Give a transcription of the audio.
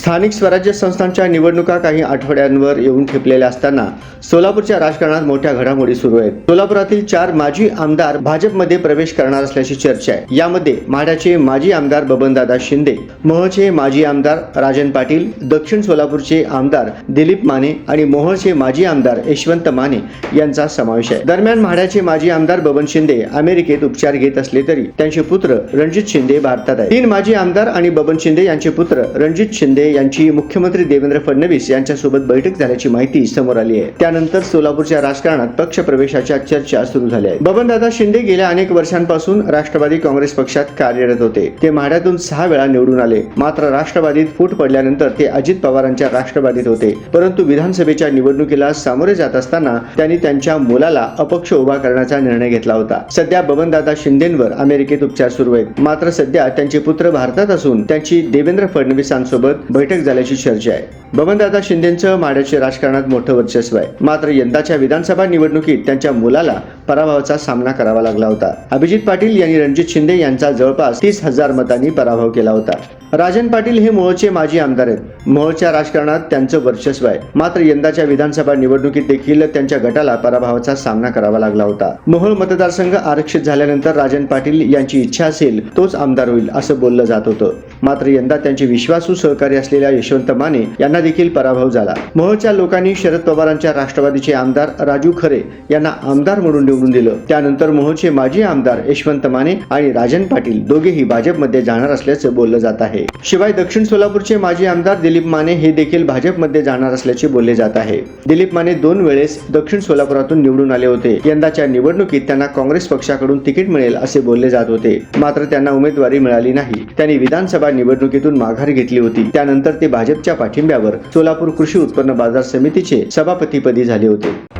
स्थानिक स्वराज्य संस्थांच्या निवडणुका काही आठवड्यांवर येऊन ठेपलेल्या असताना सोलापूरच्या राजकारणात मोठ्या घडामोडी सुरू आहेत. सोलापुरातील चार माजी आमदार भाजपमध्ये प्रवेश करणार असल्याची चर्चा आहे. यामध्ये माढ्याचे माजी आमदार बबनदादा शिंदे मोहचे माजी आमदार राजन पाटील दक्षिण सोलापूरचे आमदार दिलीप माने आणि मोहचे माजी आमदार यशवंत माने यांचा समावेश आहे. दरम्यान माढ्याचे माजी आमदार बबन शिंदे अमेरिकेत उपचार घेत असले तरी त्यांचे पुत्र रणजित शिंदे भारतात आहे तीन माजी आमदार आणि बबन शिंदे यांचे पुत्र रणजित शिंदे यांची मुख्यमंत्री देवेंद्र फडणवीस यांच्यासोबत बैठक झाल्याची माहिती समोर आली आहे. त्यानंतर सोलापूरच्या राजकारणात पक्ष प्रवेशाच्या चर्चा सुरू झाल्या आहेत. बबनदादा शिंदे गेल्या अनेक वर्षांपासून राष्ट्रवादी काँग्रेस पक्षात कार्यरत होते. ते माढ्यातून सहा वेळा निवडून आले. मात्र राष्ट्रवादीत फूट पडल्यानंतर ते अजित पवारांच्या राष्ट्रवादीत होते. परंतु विधानसभेच्या निवडणुकीला सामोरे जात असताना त्यांनी त्यांच्या मुलाला अपक्ष उभा करण्याचा निर्णय घेतला होता. सध्या बबनदादा शिंदेवर अमेरिकेत उपचार सुरू आहेत. मात्र सध्या त्यांचे पुत्र भारतात असून त्यांची देवेंद्र फडणवीसांसोबत बैठक झाल्याची चर्चा आहे. बबनदादा शिंदेचं माड्याचे राजकारणात मोठं वर्चस्व आहे. मात्र यंदाच्या विधानसभा निवडणुकीत त्यांच्या मुलाला पराभवाचा सामना करावा लागला होता. अभिजित पाटील यांनी रणजित शिंदे यांचा जवळपास तीस हजार मतांनी पराभव केला होता. राजन पाटील हे मोहोळचे माजी आमदार आहेत. मोहोळच्या राजकारणात त्यांचं वर्चस्व आहे. मात्र यंदाच्या विधानसभा निवडणुकीत देखील त्यांच्या गटाला पराभवाचा सामना करावा लागला होता. मोहोळ मतदारसंघ आरक्षित झाल्यानंतर राजन पाटील यांची इच्छा असेल तोच आमदार होईल असं बोललं जात होतं. मात्र यंदा त्यांचे विश्वासू सहकारी असलेल्या यशवंत माने यांना देखील पराभव झाला. मोहोळच्या लोकांनी शरद पवारांच्या राष्ट्रवादीचे आमदार राजू खरे यांना आमदार म्हणून निवडून दिलं. त्यानंतर मोहोळचे माजी आमदार यशवंत माने आणि राजन पाटील दोघेही भाजपमध्ये जाणार असल्याचं बोललं जात आहे. आहे. शिवाय दक्षिण सोलापूरचे माजी आमदार दिलीप माने हे देखील भाजपमध्ये जाणार असल्याचे बोलले जात आहे. दिलीप माने दोन वेळेस दक्षिण सोलापुरातून निवडून आले होते. यंदाच्या निवडणुकीत त्यांना काँग्रेस पक्षाकडून तिकीट मिळेल असे बोलले जात होते. मात्र त्यांना उमेदवारी मिळाली नाही. त्यांनी विधानसभा निवडणुकीतून माघार घेतली होती. त्यानंतर ते भाजपच्या पाठिंब्यावर सोलापूर कृषी उत्पन्न बाजार समितीचे सभापतीपदी झाले होते.